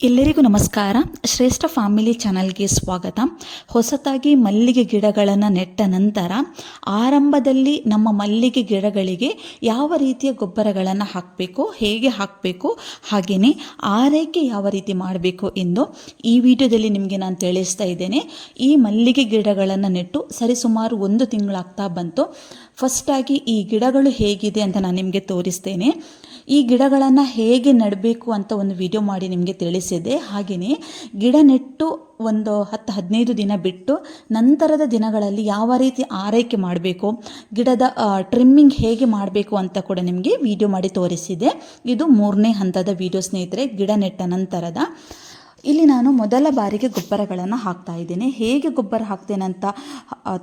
ಎಲ್ಲರಿಗೂ ನಮಸ್ಕಾರ. ಶ್ರೇಷ್ಠ ಫ್ಯಾಮಿಲಿ ಚಾನಲ್ಗೆ ಸ್ವಾಗತ. ಹೊಸತಾಗಿ ಮಲ್ಲಿಗೆ ಗಿಡಗಳನ್ನು ನೆಟ್ಟ ನಂತರ ಆರಂಭದಲ್ಲಿ ನಮ್ಮ ಮಲ್ಲಿಗೆ ಗಿಡಗಳಿಗೆ ಯಾವ ರೀತಿಯ ಗೊಬ್ಬರಗಳನ್ನು ಹಾಕಬೇಕು, ಹೇಗೆ ಹಾಕಬೇಕು ಹಾಗೆಯೇ ಆರೈಕೆ ಯಾವ ರೀತಿ ಮಾಡಬೇಕು ಎಂದು ಈ ವಿಡಿಯೋದಲ್ಲಿ ನಿಮಗೆ ನಾನು ತಿಳಿಸ್ತಾ ಇದ್ದೇನೆ. ಈ ಮಲ್ಲಿಗೆ ಗಿಡಗಳನ್ನು ನೆಟ್ಟು ಸರಿಸುಮಾರು ಒಂದು ತಿಂಗಳಾಗ್ತಾ ಬಂತು. ಫಸ್ಟಾಗಿ ಈ ಗಿಡಗಳು ಹೇಗಿದೆ ಅಂತ ನಾನು ನಿಮಗೆ ತೋರಿಸ್ತೇನೆ. ಈ ಗಿಡಗಳನ್ನು ಹೇಗೆ ನೆಡಬೇಕು ಅಂತ ಒಂದು ವಿಡಿಯೋ ಮಾಡಿ ನಿಮಗೆ ತಿಳಿಸಿದೆ. ಹಾಗೆಯೇ ಗಿಡ ನೆಟ್ಟು ಒಂದು ಹತ್ತು ಹದಿನೈದು ದಿನ ಬಿಟ್ಟು ನಂತರದ ದಿನಗಳಲ್ಲಿ ಯಾವ ರೀತಿ ಆರೈಕೆ ಮಾಡಬೇಕು, ಗಿಡದ ಟ್ರಿಮ್ಮಿಂಗ್ ಹೇಗೆ ಮಾಡಬೇಕು ಅಂತ ಕೂಡ ನಿಮಗೆ ವಿಡಿಯೋ ಮಾಡಿ ತೋರಿಸಿದೆ. ಇದು ಮೂರನೇ ಹಂತದ ವಿಡಿಯೋ ಸ್ನೇಹಿತರೆ, ಗಿಡ ನೆಟ್ಟ ನಂತರದ. ಇಲ್ಲಿ ನಾನು ಮೊದಲ ಬಾರಿಗೆ ಗೊಬ್ಬರಗಳನ್ನು ಹಾಕ್ತಾ ಇದ್ದೇನೆ. ಹೇಗೆ ಗೊಬ್ಬರ ಹಾಕ್ತೇನೆ ಅಂತ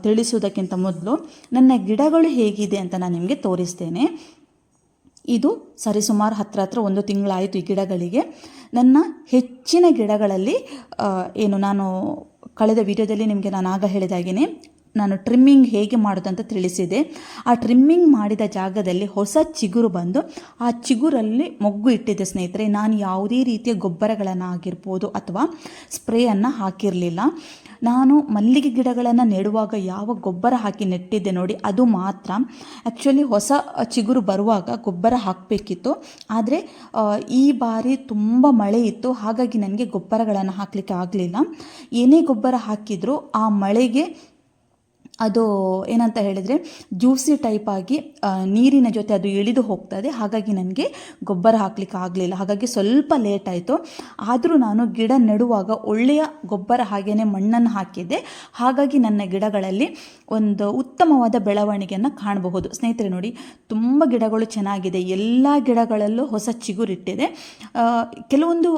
ತಿಳಿಸುವುದಕ್ಕಿಂತ ಮೊದಲು ನನ್ನ ಗಿಡಗಳು ಹೇಗಿದೆ ಅಂತ ನಾನು ನಿಮಗೆ ತೋರಿಸ್ತೇನೆ. ಇದು ಸರಿಸುಮಾರು ಹತ್ರ ಹತ್ರ ಒಂದು ತಿಂಗಳಾಯಿತು ಈ ಗಿಡಗಳಿಗೆ. ನನ್ನ ಹೆಚ್ಚಿನ ಗಿಡಗಳಲ್ಲಿ ಏನು ನಾನು ಕಳೆದ ವೀಡಿಯೋದಲ್ಲಿ ನಿಮಗೆ ನಾನು ಆಗ ಹೇಳಿದಾಗೇ ನಾನು ಟ್ರಿಮ್ಮಿಂಗ್ ಹೇಗೆ ಮಾಡೋದಂತ ತಿಳಿಸಿದೆ. ಆ ಟ್ರಿಮ್ಮಿಂಗ್ ಮಾಡಿದ ಜಾಗದಲ್ಲಿ ಹೊಸ ಚಿಗುರು ಬಂದು ಆ ಚಿಗುರಲ್ಲಿ ಮೊಗ್ಗು ಇಟ್ಟಿದ್ದೆ ಸ್ನೇಹಿತರೆ. ನಾನು ಯಾವುದೇ ರೀತಿಯ ಗೊಬ್ಬರಗಳನ್ನು ಆಗಿರ್ಬೋದು ಅಥವಾ ಸ್ಪ್ರೇಯನ್ನು ಹಾಕಿರಲಿಲ್ಲ. ನಾನು ಮಲ್ಲಿಗೆ ಗಿಡಗಳನ್ನು ನೆಡುವಾಗ ಯಾವ ಗೊಬ್ಬರ ಹಾಕಿ ನೆಟ್ಟಿದ್ದೆ ನೋಡಿ, ಅದು ಮಾತ್ರ. ಆ್ಯಕ್ಚುಲಿ ಹೊಸ ಚಿಗುರು ಬರುವಾಗ ಗೊಬ್ಬರ ಹಾಕಬೇಕಿತ್ತು. ಆದರೆ ಈ ಬಾರಿ ತುಂಬ ಮಳೆ ಇತ್ತು. ಹಾಗಾಗಿ ನನಗೆ ಗೊಬ್ಬರಗಳನ್ನು ಹಾಕಲಿಕ್ಕೆ ಆಗಲಿಲ್ಲ. ಏನೇ ಗೊಬ್ಬರ ಹಾಕಿದರೂ ಆ ಮಳೆಗೆ ಅದು ಏನಂತ ಹೇಳಿದರೆ ಜ್ಯೂಸಿ ಆಗಿ ನೀರಿನ ಜೊತೆ ಅದು ಇಳಿದು ಹೋಗ್ತದೆ ಹಾಗಾಗಿ ನನಗೆ ಗೊಬ್ಬರ ಹಾಕ್ಲಿಕ್ಕೆ ಆಗಲಿಲ್ಲ. ಹಾಗಾಗಿ ಸ್ವಲ್ಪ ಲೇಟ್ ಆಯಿತು. ಆದರೂ ನಾನು ಗಿಡ ನೆಡುವಾಗ ಒಳ್ಳೆಯ ಗೊಬ್ಬರ ಹಾಗೆಯೇ ಮಣ್ಣನ್ನು ಹಾಕಿದ್ದೆ. ಹಾಗಾಗಿ ನನ್ನ ಗಿಡಗಳಲ್ಲಿ ಒಂದು ಉತ್ತಮವಾದ ಬೆಳವಣಿಗೆಯನ್ನು ಕಾಣಬಹುದು. ಸ್ನೇಹಿತರೆ ನೋಡಿ, ತುಂಬ ಗಿಡಗಳು ಚೆನ್ನಾಗಿದೆ. ಎಲ್ಲ ಗಿಡಗಳಲ್ಲೂ ಹೊಸ ಚಿಗುರಿಟ್ಟಿದೆ. ಕೆಲವೊಂದು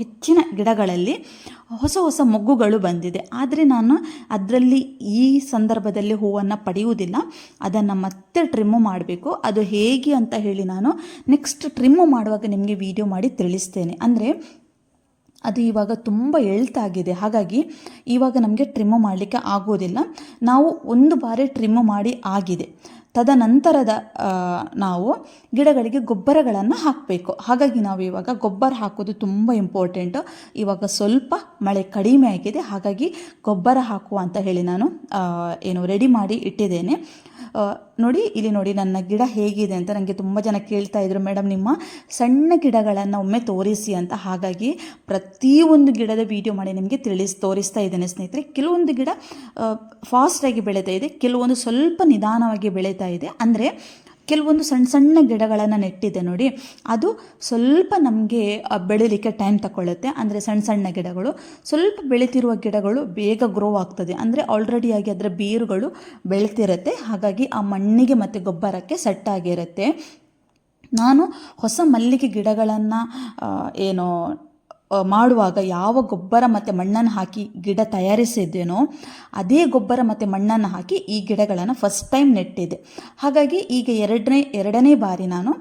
ಹೆಚ್ಚಿನ ಗಿಡಗಳಲ್ಲಿ ಹೊಸ ಹೊಸ ಮೊಗ್ಗುಗಳು ಬಂದಿದೆ. ಆದರೆ ನಾನು ಅದರಲ್ಲಿ ಈ ಸಂದರ್ಭದಲ್ಲಿ ಹೂವನ್ನು ಪಡೆಯುವುದಿಲ್ಲ. ಅದನ್ನು ಮತ್ತೆ ಟ್ರಿಮ್ಮು ಮಾಡಬೇಕು. ಅದು ಹೇಗೆ ಅಂತ ಹೇಳಿ ನಾನು ನೆಕ್ಸ್ಟ್ ಟ್ರಿಮ್ಮು ಮಾಡುವಾಗ ನಿಮಗೆ ವಿಡಿಯೋ ಮಾಡಿ ತಿಳಿಸ್ತೇನೆ. ಅಂದರೆ ಅದು ಇವಾಗ ತುಂಬ ಎಳ್ತಾಗಿದೆ ಹಾಗಾಗಿ ಇವಾಗ ನಮಗೆ ಟ್ರಿಮ್ಮು ಮಾಡಲಿಕ್ಕೆ ಆಗೋದಿಲ್ಲ. ನಾವು ಒಂದು ಬಾರಿ ಟ್ರಿಮ್ಮು ಮಾಡಿ ಆಗಿದೆ. ತದನಂತರದ ನಾವು ಗಿಡಗಳಿಗೆ ಗೊಬ್ಬರಗಳನ್ನು ಹಾಕಬೇಕು. ಹಾಗಾಗಿ ನಾವು ಇವಾಗ ಗೊಬ್ಬರ ಹಾಕೋದು ತುಂಬ ಇಂಪಾರ್ಟೆಂಟು ಇವಾಗ ಸ್ವಲ್ಪ ಮಳೆ ಕಡಿಮೆ ಆಗಿದೆ. ಹಾಗಾಗಿ ಗೊಬ್ಬರ ಹಾಕುವ ಅಂತ ಹೇಳಿ ನಾನು ಏನು ರೆಡಿ ಮಾಡಿ ಇಟ್ಟಿದ್ದೇನೆ. ನೋಡಿ, ಇಲ್ಲಿ ನೋಡಿ ನನ್ನ ಗಿಡ ಹೇಗಿದೆ ಅಂತ ನನಗೆ ತುಂಬ ಜನ ಕೇಳ್ತಾ ಇದ್ರು. ಮೇಡಮ್, ನಿಮ್ಮ ಸಣ್ಣ ಗಿಡಗಳನ್ನು ಒಮ್ಮೆ ತೋರಿಸಿ ಅಂತ. ಹಾಗಾಗಿ ಪ್ರತಿಯೊಂದು ಗಿಡದ ವಿಡಿಯೋ ಮಾಡಿ ನಿಮಗೆ ತಿಳಿಸಿ, ತೋರಿಸ್ತಾ ಇದ್ದೇನೆ ಸ್ನೇಹಿತರೆ. ಕೆಲವೊಂದು ಗಿಡ ಫಾಸ್ಟಾಗಿ ಬೆಳೀತಾ ಇದೆ. ಕೆಲವೊಂದು ಸ್ವಲ್ಪ ನಿಧಾನವಾಗಿ ಬೆಳೀತಾ ಇದೆ. ಅಂದರೆ ಕೆಲವೊಂದು ಸಣ್ಣ ಸಣ್ಣ ಗಿಡಗಳನ್ನು ನೆಟ್ಟಿದೆ ನೋಡಿ. ಅದು ಸ್ವಲ್ಪ ನಮಗೆ ಬೆಳೀಲಿಕ್ಕೆ ಟೈಮ್ ತಗೊಳ್ಳುತ್ತೆ ಅಂದರೆ ಸಣ್ಣ ಸಣ್ಣ ಗಿಡಗಳು. ಸ್ವಲ್ಪ ಬೆಳೀತಿರುವ ಗಿಡಗಳು ಬೇಗ ಗ್ರೋ ಆಗ್ತದೆ. ಅಂದರೆ ಆಲ್ರೆಡಿಯಾಗಿ ಅದರ ಬೇರುಗಳು ಬೆಳೀತಿರುತ್ತೆ. ಹಾಗಾಗಿ ಆ ಮಣ್ಣಿಗೆ ಮತ್ತು ಗೊಬ್ಬರಕ್ಕೆ ಸೆಟ್ ಆಗಿರುತ್ತೆ. ನಾನು ಹೊಸ ಮಲ್ಲಿಗೆ ಗಿಡಗಳನ್ನು ಏನು ಮಾಡುವಾಗ ಯಾವ ಗೊಬ್ಬರ ಮತ್ತು ಮಣ್ಣನ್ನು ಹಾಕಿ ಗಿಡ ತಯಾರಿಸಿದ್ದೇನೋ ಅದೇ ಗೊಬ್ಬರ ಮತ್ತು ಮಣ್ಣನ್ನು ಹಾಕಿ ಈ ಗಿಡಗಳನ್ನು ಫಸ್ಟ್ ಟೈಮ್ ನೆಟ್ಟಿದೆ ಹಾಗಾಗಿ ಈಗ ಎರಡನೇ ಎರಡನೇ ಬಾರಿ ನಾನು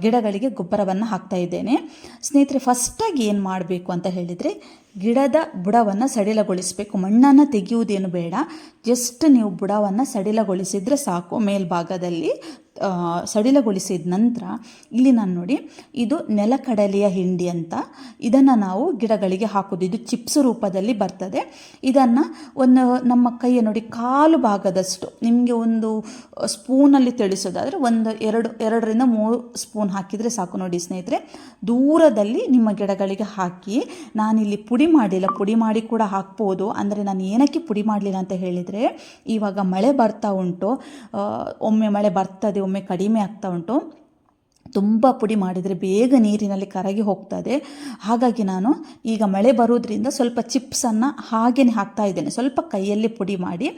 ಗಿಡಗಳಿಗೆ ಗೊಬ್ಬರವನ್ನು ಹಾಕ್ತಾ ಇದ್ದೇನೆ. ಸ್ನೇಹಿತರೆ ಫಸ್ಟಾಗಿ ಏನು ಮಾಡಬೇಕು ಅಂತ ಹೇಳಿದರೆ ಗಿಡದ ಬುಡವನ್ನು ಸಡಿಲಗೊಳಿಸಬೇಕು. ಮಣ್ಣನ್ನು ತೆಗೆಯುವುದೇನು ಬೇಡ. ಜಸ್ಟ್ ನೀವು ಬುಡವನ್ನು ಸಡಿಲಗೊಳಿಸಿದರೆ ಸಾಕು ಮೇಲ್ಭಾಗದಲ್ಲಿ. ಸಡಿಲಗೊಳಿಸಿದ ನಂತರ ಇಲ್ಲಿ ನಾನು ನೋಡಿ, ಇದು ನೆಲಕಡಲೆಯ ಹಿಂಡಿ ಅಂತ. ಇದನ್ನು ನಾವು ಗಿಡಗಳಿಗೆ ಹಾಕೋದು. ಇದು ಚಿಪ್ಸ್ ರೂಪದಲ್ಲಿ ಬರ್ತದೆ. ಇದನ್ನು ಒಂದು ನಮ್ಮ ಕೈಯ ನೋಡಿ ಕಾಲು ಭಾಗದಷ್ಟು, ನಿಮಗೆ ಒಂದು ಸ್ಪೂನಲ್ಲಿ ತಿಳಿಸೋದಾದರೆ ಒಂದು ಎರಡು, ಎರಡರಿಂದ ಮೂರು ಸ್ಪೂನ್ ಹಾಕಿದರೆ ಸಾಕು ನೋಡಿ ಸ್ನೇಹಿತರೆ. ದೂರದಲ್ಲಿ ನಿಮ್ಮ ಗಿಡಗಳಿಗೆ ಹಾಕಿ ನಾನಿಲ್ಲಿ ಪುಡಿ ಮಾಡಿಲ್ಲ ಪುಡಿ ಮಾಡಿ ಕೂಡ ಹಾಕ್ಬೋದು. ಅಂದರೆ ನಾನು ಏನಕ್ಕೆ ಪುಡಿ ಮಾಡಲಿಲ್ಲ ಅಂತ ಹೇಳಿದರೆ, ಇವಾಗ ಮಳೆ ಬರ್ತಾ ಉಂಟು. ಒಮ್ಮೆ ಮಳೆ ಬರ್ತದೆ, ಒಮ್ಮೆ ಕಡಿಮೆ ಆಗ್ತಾ ಉಂಟು. ತುಂಬ ಪುಡಿ ಮಾಡಿದರೆ ಬೇಗ ನೀರಿನಲ್ಲಿ ಕರಗಿ ಹೋಗ್ತದೆ. ಹಾಗಾಗಿ ನಾನು ಈಗ ಮಳೆ ಬರೋದ್ರಿಂದ ಸ್ವಲ್ಪ ಚಿಪ್ಸನ್ನು ಹಾಗೇನೆ ಹಾಕ್ತಾ ಇದ್ದೇನೆ. ಸ್ವಲ್ಪ ಕೈಯಲ್ಲಿ ಪುಡಿ ಮಾಡಿ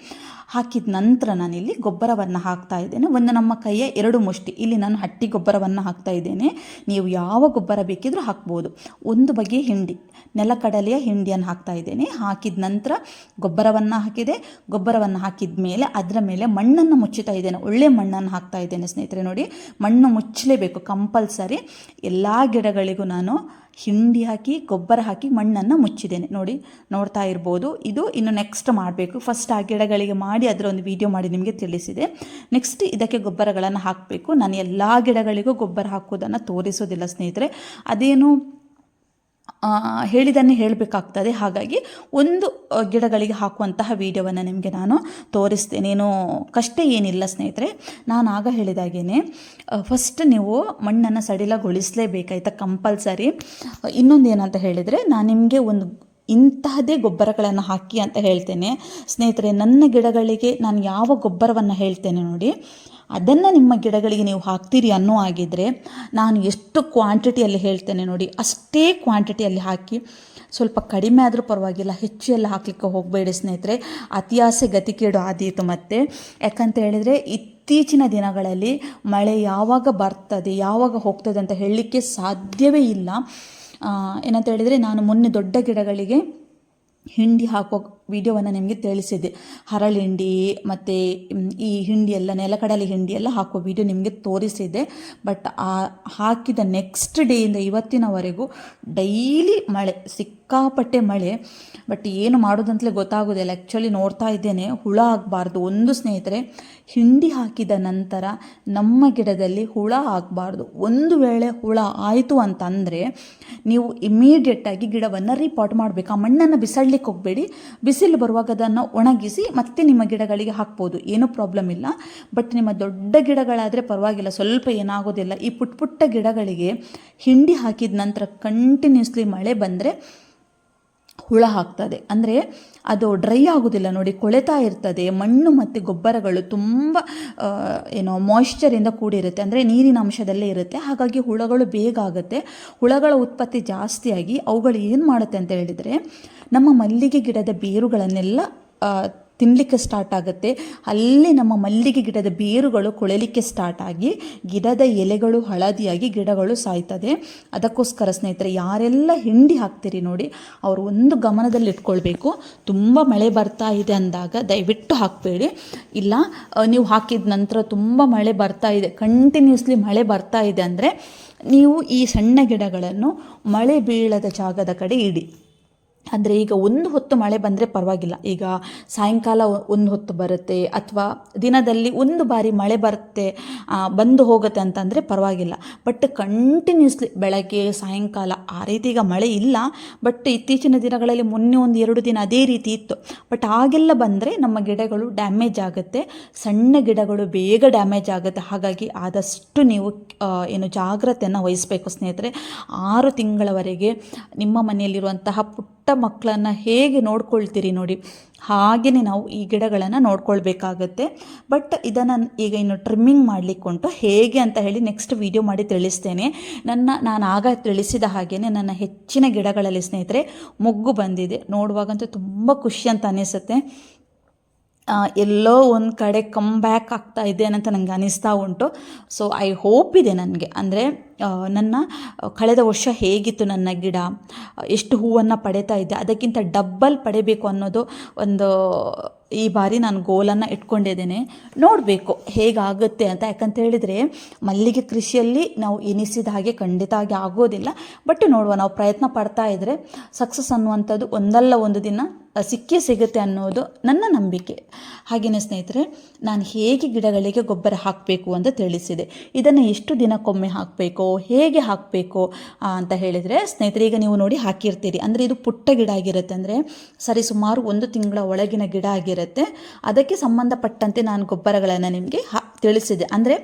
ಹಾಕಿದ ನಂತರ ನಾನಿಲ್ಲಿ ಗೊಬ್ಬರವನ್ನು ಹಾಕ್ತಾ ಇದ್ದೇನೆ. ಒಂದು ನಮ್ಮ ಕೈಯ ಎರಡು ಮುಷ್ಟಿ. ಇಲ್ಲಿ ನಾನು ಹಟ್ಟಿ ಗೊಬ್ಬರವನ್ನು ಹಾಕ್ತಾ ಇದ್ದೇನೆ. ನೀವು ಯಾವ ಗೊಬ್ಬರ ಬೇಕಿದ್ರೂ ಹಾಕ್ಬೋದು. ಒಂದು ಬಗೆಯ ಹಿಂಡಿ. ನೆಲಕಡಲೆಯ ಹಿಂಡಿಯನ್ನು ಹಾಕ್ತಾ ಇದ್ದೇನೆ. ಹಾಕಿದ ನಂತರ ಗೊಬ್ಬರವನ್ನು ಹಾಕಿದೆ. ಗೊಬ್ಬರವನ್ನು ಹಾಕಿದ ಮೇಲೆ ಅದರ ಮೇಲೆ ಮಣ್ಣನ್ನು ಮುಚ್ಚುತ್ತಾ ಇದ್ದೇನೆ. ಒಳ್ಳೆ ಮಣ್ಣನ್ನು ಹಾಕ್ತಾ ಇದ್ದೇನೆ ಸ್ನೇಹಿತರೆ ನೋಡಿ. ಮಣ್ಣು ಮುಚ್ಚಲೇಬೇಕು. ಕಂಪಲ್ಸರಿ ಎಲ್ಲ ಗಿಡಗಳಿಗೂ ನಾನು ಹಿಂಡಿ ಹಾಕಿ, ಗೊಬ್ಬರ ಹಾಕಿ ಮಣ್ಣನ್ನು ಮುಚ್ಚಿದ್ದೇನೆ. ನೋಡಿ, ನೋಡ್ತಾ ಇರ್ಬೋದು. ಇದು ಇನ್ನು ನೆಕ್ಸ್ಟ್ ಮಾಡಬೇಕು. ಫಸ್ಟ್ ಆ ಗಿಡಗಳಿಗೆ ಮಾಡಿ ಅದರ ಒಂದು ವಿಡಿಯೋ ಮಾಡಿ ನಿಮಗೆ ತಿಳಿಸಿದೆ. ನೆಕ್ಸ್ಟ್ ಇದಕ್ಕೆ ಗೊಬ್ಬರಗಳನ್ನು ಹಾಕಬೇಕು. ನಾನು ಎಲ್ಲ ಗಿಡಗಳಿಗೂ ಗೊಬ್ಬರ ಹಾಕೋದನ್ನು ತೋರಿಸೋದಿಲ್ಲ ಸ್ನೇಹಿತರೆ. ಅದೇನು ಹೇಳಿದ್ದನ್ನೇ ಹೇಳಬೇಕಾಗ್ತದೆ. ಹಾಗಾಗಿ ಒಂದು ಗಿಡಗಳಿಗೆ ಹಾಕುವಂತಹ ವೀಡಿಯೋವನ್ನು ನಿಮಗೆ ನಾನು ತೋರಿಸ್ತೇನೆ. ಏನು ಕಷ್ಟ ಏನಿಲ್ಲ ಸ್ನೇಹಿತರೆ. ನಾನು ಆಗ ಹೇಳಿದಾಗೇನೆ ಫಸ್ಟ್ ನೀವು ಮಣ್ಣನ್ನು ಸಡಿಲಗೊಳಿಸಲೇಬೇಕಾಯ್ತಾ ಕಂಪಲ್ಸರಿ. ಇನ್ನೊಂದು ಏನಂತ ಹೇಳಿದರೆ, ನಾನು ನಿಮಗೆ ಒಂದು ಇಂತಹದೇ ಗೊಬ್ಬರಗಳನ್ನು ಹಾಕಿ ಅಂತ ಹೇಳ್ತೇನೆ. ಸ್ನೇಹಿತರೆ, ನನ್ನ ಗಿಡಗಳಿಗೆ ನಾನು ಯಾವ ಗೊಬ್ಬರವನ್ನು ಹೇಳ್ತೇನೆ ನೋಡಿ. ಅದನ್ನು ನಿಮ್ಮ ಗಿಡಗಳಿಗೆ ನೀವು ಹಾಕ್ತೀರಿ ಅನ್ನೋ ಆಗಿದ್ದರೆ ನಾನು ಎಷ್ಟು ಕ್ವಾಂಟಿಟಿಯಲ್ಲಿ ಹೇಳ್ತೇನೆ ನೋಡಿ, ಅಷ್ಟೇ ಕ್ವಾಂಟಿಟಿಯಲ್ಲಿ ಹಾಕಿ ಸ್ವಲ್ಪ ಕಡಿಮೆ ಆದರೂ ಪರವಾಗಿಲ್ಲ, ಹೆಚ್ಚು ಎಲ್ಲ ಹಾಕಲಿಕ್ಕೆ ಹೋಗಬೇಡಿ ಸ್ನೇಹಿತರೆ. ಅತಿಯಾಸೆ ಗತಿಕೇಡು ಆದೀತು ಮತ್ತೆ. ಯಾಕಂತ ಹೇಳಿದರೆ ಇತ್ತೀಚಿನ ದಿನಗಳಲ್ಲಿ ಮಳೆ ಯಾವಾಗ ಬರ್ತದೆ, ಯಾವಾಗ ಹೋಗ್ತದೆ ಅಂತ ಹೇಳಲಿಕ್ಕೆ ಸಾಧ್ಯವೇ ಇಲ್ಲ. ಏನಂತ ಹೇಳಿದರೆ ನಾನು ಮೊನ್ನೆ ದೊಡ್ಡ ಗಿಡಗಳಿಗೆ ಹಿಂಡಿ ಹಾಕೋ ವಿಡಿಯೋವನ್ನು ನಿಮಗೆ ತಿಳಿಸಿದ್ದೆ. ಹರಳಿಂಡಿ ಮತ್ತು ಈ ಹಿಂಡಿ ಎಲ್ಲ, ನೆಲಕಡಲೆ ಹಿಂಡಿ ಎಲ್ಲ ಹಾಕೋ ವಿಡಿಯೋ ನಿಮಗೆ ತೋರಿಸಿದೆ ಬಟ್ ಆ ಹಾಕಿದ ನೆಕ್ಸ್ಟ್ ಡೇಯಿಂದ ಇವತ್ತಿನವರೆಗೂ ಡೈಲಿ ಮಳೆ, ಸಿಕ್ಕಾಪಟ್ಟೆ ಮಳೆ. ಬಟ್ ಏನು ಮಾಡೋದಂತಲೇ ಗೊತ್ತಾಗೋದಿಲ್ಲ. ಆ್ಯಕ್ಚುಲಿ ನೋಡ್ತಾ ಇದ್ದೇನೆ, ಹುಳ ಆಗಬಾರ್ದು ಒಂದು ಸ್ನೇಹಿತರೆ. ಹಿಂಡಿ ಹಾಕಿದ ನಂತರ ನಮ್ಮ ಗಿಡದಲ್ಲಿ ಹುಳ ಆಗಬಾರ್ದು. ಒಂದು ವೇಳೆ ಹುಳ ಆಯಿತು ಅಂತಂದರೆ ನೀವು ಇಮ್ಮಿಡಿಯೇಟಾಗಿ ಗಿಡವನ್ನು ರೀಪಾಟ್ ಮಾಡಬೇಕು. ಆ ಮಣ್ಣನ್ನು ಬಿಸಾಡ್ಲಿಕ್ಕೆ ಹೋಗಬೇಡಿ. ಬಿಸಿಲು ಬರುವಾಗ ಅದನ್ನು ಒಣಗಿಸಿ ಮತ್ತೆ ನಿಮ್ಮ ಗಿಡಗಳಿಗೆ ಹಾಕ್ಬೋದು. ಏನೂ ಪ್ರಾಬ್ಲಮ್ ಇಲ್ಲ. ಬಟ್ ನಿಮ್ಮ ದೊಡ್ಡ ಗಿಡಗಳಾದರೆ ಪರವಾಗಿಲ್ಲ. ಸ್ವಲ್ಪ ಏನಾಗೋದಿಲ್ಲ. ಈ ಪುಟ್ಟ ಪುಟ್ಟ ಗಿಡಗಳಿಗೆ ಹಿಂಡಿ ಹಾಕಿದ ನಂತರ ಕಂಟಿನ್ಯೂಸ್ಲಿ ಮಳೆ ಬಂದರೆ ಹುಳ ಹಾಕ್ತದೆ. ಅಂದರೆ ಅದು ಡ್ರೈ ಆಗೋದಿಲ್ಲ ನೋಡಿ, ಕೊಳೆತಾ ಇರ್ತದೆ, ಮಣ್ಣು ಮತ್ತು ಗೊಬ್ಬರಗಳು ತುಂಬ ಏನೋ ಮಾಯ್ಶ್ಚರಿಂದ ಕೂಡಿರುತ್ತೆ. ಅಂದರೆ ನೀರಿನ ಅಂಶದಲ್ಲೇ ಇರುತ್ತೆ. ಹಾಗಾಗಿ ಹುಳಗಳು ಬೇಗ ಆಗುತ್ತೆ. ಹುಳಗಳ ಉತ್ಪತ್ತಿ ಜಾಸ್ತಿಯಾಗಿ ಅವುಗಳು ಏನು ಮಾಡುತ್ತೆ ಅಂತ ಹೇಳಿದರೆ, ನಮ್ಮ ಮಲ್ಲಿಗೆ ಗಿಡದ ಬೇರುಗಳನ್ನೆಲ್ಲ ತಿನ್ನಲಿಕ್ಕೆ ಸ್ಟಾರ್ಟ್ ಆಗುತ್ತೆ. ಅಲ್ಲಿ ನಮ್ಮ ಮಲ್ಲಿಗೆ ಗಿಡದ ಬೇರುಗಳು ಕೊಳೆಲಿಕ್ಕೆ ಸ್ಟಾರ್ಟ್ ಆಗಿ ಗಿಡದ ಎಲೆಗಳು ಹಳದಿಯಾಗಿ ಗಿಡಗಳು ಸಾಯ್ತದೆ. ಅದಕ್ಕೋಸ್ಕರ ಸ್ನೇಹಿತರೆ, ಯಾರೆಲ್ಲ ಹಿಂಡಿ ಹಾಕ್ತೀರಿ ನೋಡಿ, ಅವರು ಒಂದು ಗಮನದಲ್ಲಿ ಇಟ್ಕೊಳ್ಬೇಕು. ತುಂಬ ಮಳೆ ಬರ್ತಾ ಇದೆ ಅಂದಾಗ ದಯವಿಟ್ಟು ಹಾಕಬೇಡಿ. ಇಲ್ಲ ನೀವು ಹಾಕಿದ ನಂತರ ತುಂಬ ಮಳೆ ಬರ್ತಾ ಇದೆ ಕಂಟಿನ್ಯೂಸ್ಲಿ ಮಳೆ ಬರ್ತಾ ಇದೆ ಅಂದರೆ ನೀವು ಈ ಸಣ್ಣ ಗಿಡಗಳನ್ನು ಮಳೆ ಬೀಳದ ಜಾಗದ ಕಡೆ ಇಡಿ. ಅಂದರೆ ಈಗ ಒಂದು ಹೊತ್ತು ಮಳೆ ಬಂದರೆ ಪರವಾಗಿಲ್ಲ. ಈಗ ಸಾಯಂಕಾಲ ಒಂದು ಹೊತ್ತು ಬರುತ್ತೆ ಅಥವಾ ದಿನದಲ್ಲಿ ಒಂದು ಬಾರಿ ಮಳೆ ಬರುತ್ತೆ ಬಂದು ಹೋಗುತ್ತೆ ಅಂತಂದರೆ ಪರವಾಗಿಲ್ಲ. ಬಟ್ ಕಂಟಿನ್ಯೂಸ್ಲಿ ಬೆಳಗ್ಗೆ, ಸಾಯಂಕಾಲ ಆ ರೀತಿ ಈಗ ಮಳೆ ಇಲ್ಲ. ಬಟ್ ಇತ್ತೀಚಿನ ದಿನಗಳಲ್ಲಿ ಮೊನ್ನೆ ಒಂದು ಎರಡು ದಿನ ಅದೇ ರೀತಿ ಇತ್ತು. ಬಟ್ ಆಗೆಲ್ಲ ಬಂದರೆ ನಮ್ಮ ಗಿಡಗಳು ಡ್ಯಾಮೇಜ್ ಆಗುತ್ತೆ. ಸಣ್ಣ ಗಿಡಗಳು ಬೇಗ ಡ್ಯಾಮೇಜ್ ಆಗುತ್ತೆ. ಹಾಗಾಗಿ ಆದಷ್ಟು ನೀವು ಏನು ಜಾಗ್ರತೆಯನ್ನು ವಹಿಸಬೇಕು ಸ್ನೇಹಿತರೆ. ಆರು ತಿಂಗಳವರೆಗೆ ನಿಮ್ಮ ಮನೆಯಲ್ಲಿರುವಂತಹ ಪುಟ್ಟ ಮಕ್ಕಳನ್ನು ಹೇಗೆ ನೋಡ್ಕೊಳ್ತೀರಿ ನೋಡಿ. ಹಾಗೆಯೇ ನಾವು ಈ ಗಿಡಗಳನ್ನು ನೋಡ್ಕೊಳ್ಬೇಕಾಗತ್ತೆ. ಬಟ್ ಇದನ್ನು ಈಗ ಇನ್ನು ಟ್ರಿಮ್ಮಿಂಗ್ ಮಾಡಲಿಕ್ಕುಂಟು ಹೇಗೆ ಅಂತ ಹೇಳಿ ನೆಕ್ಸ್ಟ್ ವಿಡಿಯೋ ಮಾಡಿ ತಿಳಿಸ್ತೇನೆ. ನನ್ನ ನಾನು ಆಗ ತಿಳಿಸಿದ ಹಾಗೆಯೇ ನನ್ನ ಹೆಚ್ಚಿನ ಗಿಡಗಳಲ್ಲಿ ಸ್ನೇಹಿತರೆ, ಮೊಗ್ಗು ಬಂದಿದೆ. ನೋಡುವಾಗಂತೂ ತುಂಬ ಖುಷಿ ಅಂತ ಅನಿಸುತ್ತೆ. ಎಲ್ಲೋ ಒಂದು ಕಡೆ ಕಮ್ ಬ್ಯಾಕ್ ಆಗ್ತಾ ಇದೆ ಅಂತ ನನಗೆ ಅನಿಸ್ತಾ ಉಂಟು. ಸೊ ಐ ಹೋಪ್ ಇದೆ ನನಗೆ. ಅಂದರೆ ನನ್ನ ಕಳೆದ ವರ್ಷ ಹೇಗಿತ್ತು ನನ್ನ ಗಿಡ? ಎಷ್ಟು ಹೂವನ್ನು ಪಡೆತಾ ಇದ್ದೆ? ಅದಕ್ಕಿಂತ ಡಬ್ಬಲ್ ಪಡಿಬೇಕು ಅನ್ನೋದು ಒಂದು, ಈ ಬಾರಿ ನಾನು ಗೋಲನ್ನು ಇಟ್ಕೊಂಡಿದ್ದೇನೆ. ನೋಡಬೇಕು ಹೇಗಾಗುತ್ತೆ ಅಂತ. ಯಾಕಂತ ಹೇಳಿದರೆ, ಮಲ್ಲಿಗೆ ಕೃಷಿಯಲ್ಲಿ ನಾವು ಎನಿಸಿದ ಹಾಗೆ ಖಂಡಿತ ಆಗಿ ಆಗೋದಿಲ್ಲ. ಬಟ್ ನೋಡುವ, ನಾವು ಪ್ರಯತ್ನ ಪಡ್ತಾ ಇದ್ದರೆ ಸಕ್ಸಸ್ ಅನ್ನುವಂಥದ್ದು ಒಂದಲ್ಲ ಒಂದು ದಿನ ಸಿಕ್ಕೇ ಸಿಗುತ್ತೆ ಅನ್ನೋದು ನನ್ನ ನಂಬಿಕೆ. ಹಾಗೆಯೇ ಸ್ನೇಹಿತರೆ, ನಾನು ಹೇಗೆ ಗಿಡಗಳಿಗೆ ಗೊಬ್ಬರ ಹಾಕಬೇಕು ಅಂತ ತಿಳಿಸಿದೆ. ಇದನ್ನು ಎಷ್ಟು ದಿನಕ್ಕೊಮ್ಮೆ ಹಾಕಬೇಕು, ಹೇಗೆ ಹಾಕಬೇಕು ಅಂತ ಹೇಳಿದರೆ, ಸ್ನೇಹಿತರೆ, ಈಗ ನೀವು ನೋಡಿ ಹಾಕಿರ್ತೀರಿ. ಅಂದರೆ ಇದು ಪುಟ್ಟ ಗಿಡ ಆಗಿರುತ್ತೆ. ಅಂದರೆ ಸರಿ ಸುಮಾರು ಒಂದು ತಿಂಗಳ ಒಳಗಿನ ಗಿಡ ಆಗಿರುತ್ತೆ. ಅದಕ್ಕೆ ಸಂಬಂಧಪಟ್ಟಂತೆ ನಾನು ಗೊಬ್ಬರಗಳನ್ನು ನಿಮಗೆ ಹಾ, ತಿಳಿಸಿದೆ. ಅಂದರೆ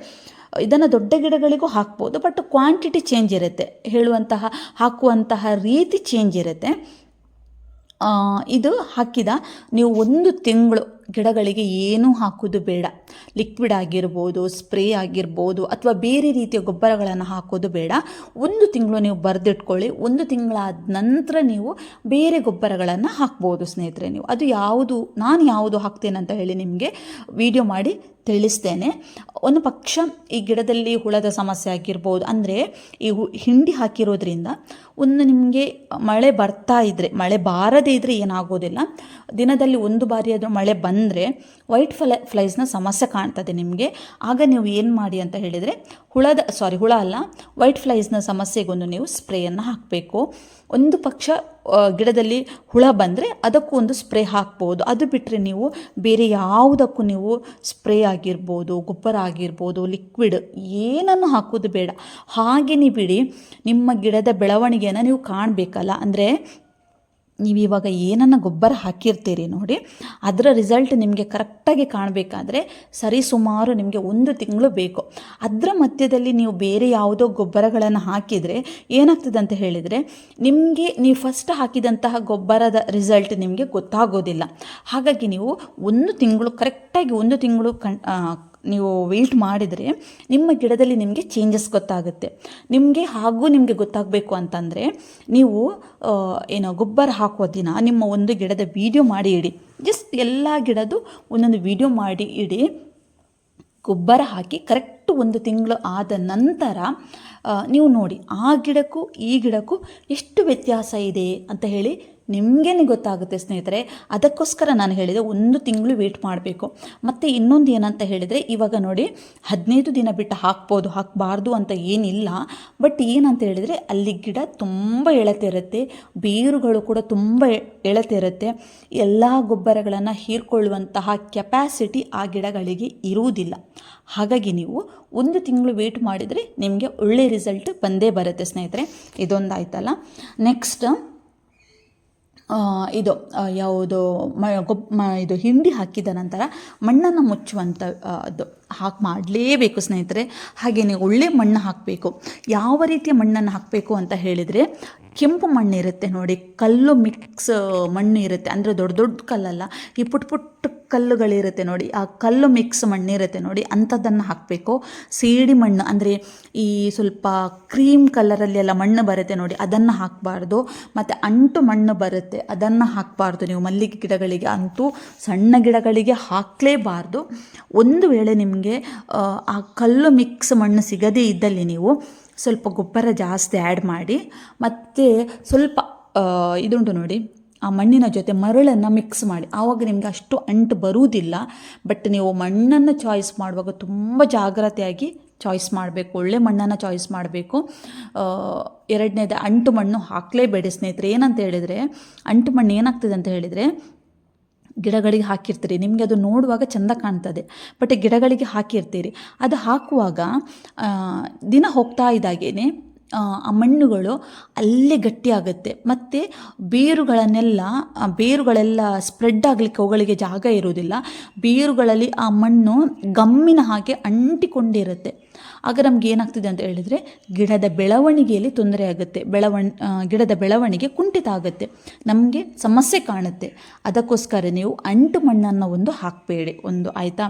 ಇದನ್ನು ದೊಡ್ಡ ಗಿಡಗಳಿಗೂ ಹಾಕ್ಬೋದು, ಬಟ್ ಕ್ವಾಂಟಿಟಿ ಚೇಂಜ್ ಇರುತ್ತೆ. ಹೇಳುವಂತಹ, ಹಾಕುವಂತಹ ರೀತಿ ಚೇಂಜ್ ಇರುತ್ತೆ. ಇದು ಹಾಕಿದ. ನೀವು ಒಂದು ತಿಂಗಳು ಗಿಡಗಳಿಗೆ ಏನೂ ಹಾಕೋದು ಬೇಡ. ಲಿಕ್ವಿಡ್ ಆಗಿರ್ಬೋದು ಸ್ಪ್ರೇ ಆಗಿರ್ಬೋದು, ಅಥವಾ ಬೇರೆ ರೀತಿಯ ಗೊಬ್ಬರಗಳನ್ನು ಹಾಕೋದು ಬೇಡ. ಒಂದು ತಿಂಗಳು ನೀವು ಬರೆದಿಟ್ಕೊಳ್ಳಿ. ಒಂದು ತಿಂಗಳಾದ ನಂತರ ನೀವು ಬೇರೆ ಗೊಬ್ಬರಗಳನ್ನು ಹಾಕ್ಬೋದು ಸ್ನೇಹಿತರೆ ನೀವು. ಅದು ಯಾವುದು, ನಾನು ಯಾವುದು ಹಾಕ್ತೇನೆ ಅಂತ ಹೇಳಿ ನಿಮಗೆ ವಿಡಿಯೋ ಮಾಡಿ ತಿಳಿಸ್ತೇನೆ. ಒಂದು ಪಕ್ಷ ಈ ಗಿಡದಲ್ಲಿ ಹುಳದ ಸಮಸ್ಯೆ ಆಗಿರ್ಬೋದು, ಅಂದರೆ ಈ ಹಿಂಡಿ ಹಾಕಿರೋದ್ರಿಂದ ಒಂದು ನಿಮಗೆ ಮಳೆ ಬರ್ತಾ ಇದ್ದರೆ ಮಳೆ ಬಾರದೇ ಇದ್ದರೆ ಏನಾಗೋದಿಲ್ಲ. ದಿನದಲ್ಲಿ ಒಂದು ಬಾರಿ ಆದರೂ ಮಳೆ ಬಂದ ಬಂದರೆ ವೈಟ್ ಫ್ಲೈ, ಫ್ಲೈಸ್ನ ಸಮಸ್ಯೆ ಕಾಣ್ತದೆ ನಿಮಗೆ. ಆಗ ನೀವು ಏನು ಮಾಡಿ ಅಂತ ಹೇಳಿದರೆ, ಹುಳದ, ಸಾರಿ, ಹುಳ ಅಲ್ಲ, ವೈಟ್ ಫ್ಲೈಸ್ನ ಸಮಸ್ಯೆಗೊಂದು ನೀವು ಸ್ಪ್ರೇಯನ್ನು ಹಾಕಬೇಕು. ಒಂದು ಪಕ್ಷ ಗಿಡದಲ್ಲಿ ಹುಳ ಬಂದರೆ ಅದಕ್ಕೂ ಒಂದು ಸ್ಪ್ರೇ ಹಾಕ್ಬೋದು. ಅದು ಬಿಟ್ಟರೆ ನೀವು ಬೇರೆ ಯಾವುದಕ್ಕೂ ನೀವು ಸ್ಪ್ರೇ ಆಗಿರ್ಬೋದು, ಗೊಬ್ಬರ ಆಗಿರ್ಬೋದು, ಲಿಕ್ವಿಡ್ ಏನನ್ನು ಹಾಕೋದು ಬೇಡ. ಹಾಗೆಯೇ ಬಿಡಿ, ನಿಮ್ಮ ಗಿಡದ ಬೆಳವಣಿಗೆಯನ್ನು ನೀವು ಕಾಣಬೇಕಲ್ಲ. ಅಂದರೆ ನೀವು ಇವಾಗ ಏನನ್ನು ಗೊಬ್ಬರ ಹಾಕಿರ್ತೀರಿ ನೋಡಿ, ಅದರ ರಿಸಲ್ಟ್ ನಿಮಗೆ ಕರೆಕ್ಟಾಗಿ ಕಾಣಬೇಕಾದ್ರೆ ಸರಿಸುಮಾರು ನಿಮಗೆ ಒಂದು ತಿಂಗಳು ಬೇಕು. ಅದರ ಮಧ್ಯದಲ್ಲಿ ನೀವು ಬೇರೆ ಯಾವುದೋ ಗೊಬ್ಬರಗಳನ್ನು ಹಾಕಿದರೆ ಏನಾಗ್ತದೆ ಅಂತ ಹೇಳಿದರೆ, ನಿಮಗೆ ನೀವು ಫಸ್ಟ್ ಹಾಕಿದಂತಹ ಗೊಬ್ಬರದ ರಿಸಲ್ಟ್ ನಿಮಗೆ ಗೊತ್ತಾಗೋದಿಲ್ಲ. ಹಾಗಾಗಿ ನೀವು ಒಂದು ತಿಂಗಳು ಕರೆಕ್ಟಾಗಿ ಒಂದು ತಿಂಗಳು ಕಣ್ ನೀವು ವೇಟ್ ಮಾಡಿದರೆ ನಿಮ್ಮ ಗಿಡದಲ್ಲಿ ನಿಮಗೆ ಚೇಂಜಸ್ ಗೊತ್ತಾಗುತ್ತೆ. ನಿಮಗೆ ಹಾಗೂ ನಿಮಗೆ ಗೊತ್ತಾಗಬೇಕು ಅಂತಂದರೆ ನೀವು ಏನೋ ಗೊಬ್ಬರ ಹಾಕುವ ದಿನ ನಿಮ್ಮ ಒಂದು ಗಿಡದ ವೀಡಿಯೋ ಮಾಡಿ ಇಡಿ. ಜಸ್ಟ್ ಎಲ್ಲ ಗಿಡದ್ದು ಒಂದೊಂದು ವಿಡಿಯೋ ಮಾಡಿ ಇಡಿ. ಗೊಬ್ಬರ ಹಾಕಿ ಕರೆಕ್ಟ್ ಒಂದು ತಿಂಗಳು ಆದ ನಂತರ ನೀವು ನೋಡಿ ಆ ಗಿಡಕ್ಕೂ ಈ ಗಿಡಕ್ಕೂ ಎಷ್ಟು ವ್ಯತ್ಯಾಸ ಇದೆ ಅಂತ ಹೇಳಿ ನಿಮಗೇನೆ ಗೊತ್ತಾಗುತ್ತೆ ಸ್ನೇಹಿತರೆ ಅದಕ್ಕೋಸ್ಕರ ನಾನು ಹೇಳಿದೆ ಒಂದು ತಿಂಗಳು ವೇಟ್ ಮಾಡಬೇಕು. ಮತ್ತು ಇನ್ನೊಂದು ಏನಂತ ಹೇಳಿದರೆ ಇವಾಗ ನೋಡಿ ಹದಿನೈದು ದಿನ ಬಿಟ್ಟು ಹಾಕ್ಬೋದು ಹಾಕಬಾರ್ದು ಅಂತ ಏನಿಲ್ಲ. ಬಟ್ ಏನಂತ ಹೇಳಿದರೆ ಅಲ್ಲಿ ಗಿಡ ತುಂಬ ಎಳೆತಿರುತ್ತೆ ಬೇರುಗಳು ಕೂಡ ತುಂಬ ಎಳೆತಿರುತ್ತೆ ಎಲ್ಲ ಗೊಬ್ಬರಗಳನ್ನು ಹೀರ್ಕೊಳ್ಳುವಂತಹ ಕೆಪ್ಯಾಸಿಟಿ ಆ ಗಿಡಗಳಿಗೆ ಇರುವುದಿಲ್ಲ. ಹಾಗಾಗಿ ನೀವು ಒಂದು ತಿಂಗಳು ವೇಟ್ ಮಾಡಿದರೆ ನಿಮಗೆ ಒಳ್ಳೆ ರಿಸಲ್ಟ್ ಬಂದೇ ಬರುತ್ತೆ ಸ್ನೇಹಿತರೆ. ಇದೊಂದಾಯ್ತಲ್ಲ. ನೆಕ್ಸ್ಟ್ ಆ, ಇದು ಯಾವುದು, ಮ, ಗೊಬ್, ಮ, ಇದು ಹಿಂಡಿ ಹಾಕಿದ ನಂತರ ಮಣ್ಣನ್ನು ಮುಚ್ಚುವಂಥ ಅದು ಹಾಕಿ ಮಾಡಲೇಬೇಕು ಸ್ನೇಹಿತರೆ. ಹಾಗೆಯೇ ಒಳ್ಳೆ ಮಣ್ಣು ಹಾಕಬೇಕು. ಯಾವ ರೀತಿಯ ಮಣ್ಣನ್ನು ಹಾಕಬೇಕು ಅಂತ ಹೇಳಿದರೆ, ಕೆಂಪು ಮಣ್ಣು ಇರುತ್ತೆ ನೋಡಿ, ಕಲ್ಲು ಮಿಕ್ಸ್ ಮಣ್ಣು ಇರುತ್ತೆ. ಅಂದರೆ ದೊಡ್ಡ ದೊಡ್ಡ ಕಲ್ಲಲ್ಲ, ಈ ಪುಟ್ ಪುಟ್ಟ ಕಲ್ಲುಗಳಿರುತ್ತೆ ನೋಡಿ ಆ ಕಲ್ಲು ಮಿಕ್ಸ್ ಮಣ್ಣಿರುತ್ತೆ ನೋಡಿ ಅಂಥದ್ದನ್ನು ಹಾಕಬೇಕು. ಸೀಡಿ ಮಣ್ಣು ಅಂದರೆ ಈ ಸ್ವಲ್ಪ ಕ್ರೀಮ್ ಕಲರಲ್ಲಿ ಎಲ್ಲ ಮಣ್ಣು ಬರುತ್ತೆ ನೋಡಿ ಅದನ್ನು ಹಾಕಬಾರ್ದು. ಮತ್ತು ಅಂಟು ಮಣ್ಣು ಬರುತ್ತೆ ಅದನ್ನು ಹಾಕಬಾರ್ದು ನೀವು. ಮಲ್ಲಿಗೆ ಗಿಡಗಳಿಗೆ ಅಂತೂ ಸಣ್ಣ ಗಿಡಗಳಿಗೆ ಹಾಕಲೇಬಾರ್ದು. ಒಂದು ವೇಳೆ ನಿಮಗೆ ಆ, ಕಲ್ಲು ಮಿಕ್ಸ್ ಮಣ್ಣು ಸಿಗದೇ ಇದ್ದಲ್ಲಿ ನೀವು ಸ್ವಲ್ಪ ಗೊಬ್ಬರ ಜಾಸ್ತಿ ಆ್ಯಡ್ ಮಾಡಿ ಮತ್ತು ಸ್ವಲ್ಪ ಇದುಂಟು ನೋಡಿ ಆ ಮಣ್ಣಿನ ಜೊತೆ ಮರಳನ್ನು ಮಿಕ್ಸ್ ಮಾಡಿ. ಆವಾಗ ನಿಮಗೆ ಅಷ್ಟು ಅಂಟು ಬರುವುದಿಲ್ಲ ಬಟ್ ನೀವು ಮಣ್ಣನ್ನು ಚಾಯ್ಸ್ ಮಾಡುವಾಗ ತುಂಬ ಜಾಗ್ರತೆಯಾಗಿ ಚಾಯ್ಸ್ ಮಾಡಬೇಕು. ಒಳ್ಳೆ ಮಣ್ಣನ್ನು ಚಾಯ್ಸ್ ಮಾಡಬೇಕು. ಎರಡನೇದ ಅಂಟು ಮಣ್ಣು ಹಾಕಲೇಬೇಡಿ ಸ್ನೇಹಿತರೆ. ಏನಂತ ಹೇಳಿದರೆ, ಅಂಟು ಮಣ್ಣು ಏನಾಗ್ತದೆ ಅಂತ ಹೇಳಿದರೆ, ಗಿಡಗಳಿಗೆ ಹಾಕಿರ್ತೀರಿ. ನಿಮಗೆ ಅದು ನೋಡುವಾಗ ಚೆಂದ ಕಾಣ್ತದೆ. ಬಟ್ ಗಿಡಗಳಿಗೆ ಹಾಕಿರ್ತೀರಿ. ಅದು ಹಾಕುವಾಗ ದಿನ ಹೋಗ್ತಾ ಇದ್ದಾಗೇನೆ ಆ ಮಣ್ಣುಗಳು ಅಲ್ಲೇ ಗಟ್ಟಿಯಾಗುತ್ತೆ. ಮತ್ತು ಬೇರುಗಳನ್ನೆಲ್ಲ ಬೇರುಗಳೆಲ್ಲ ಸ್ಪ್ರೆಡ್ ಆಗಲಿಕ್ಕೆ ಅವುಗಳಿಗೆ ಜಾಗ ಇರುವುದಿಲ್ಲ. ಬೇರುಗಳಲ್ಲಿ ಆ ಮಣ್ಣು ಗಮ್ಮಿನ ಹಾಗೆ ಅಂಟಿಕೊಂಡಿರುತ್ತೆ. ಆಗ ನಮ್ಗೆ ಏನಾಗ್ತಿದೆ ಅಂತ ಹೇಳಿದರೆ ಗಿಡದ ಬೆಳವಣಿಗೆಯಲ್ಲಿ ತೊಂದರೆ ಆಗುತ್ತೆ. ಬೆಳವಣ್ ಗಿಡದ ಬೆಳವಣಿಗೆ ಕುಂಠಿತ ಆಗುತ್ತೆ. ನಮಗೆ ಸಮಸ್ಯೆ ಕಾಣುತ್ತೆ. ಅದಕ್ಕೋಸ್ಕರ ನೀವು ಅಂಟು ಮಣ್ಣನ್ನು ಒಂದು ಹಾಕಬೇಡಿ. ಒಂದು ಆಯಿತಾ?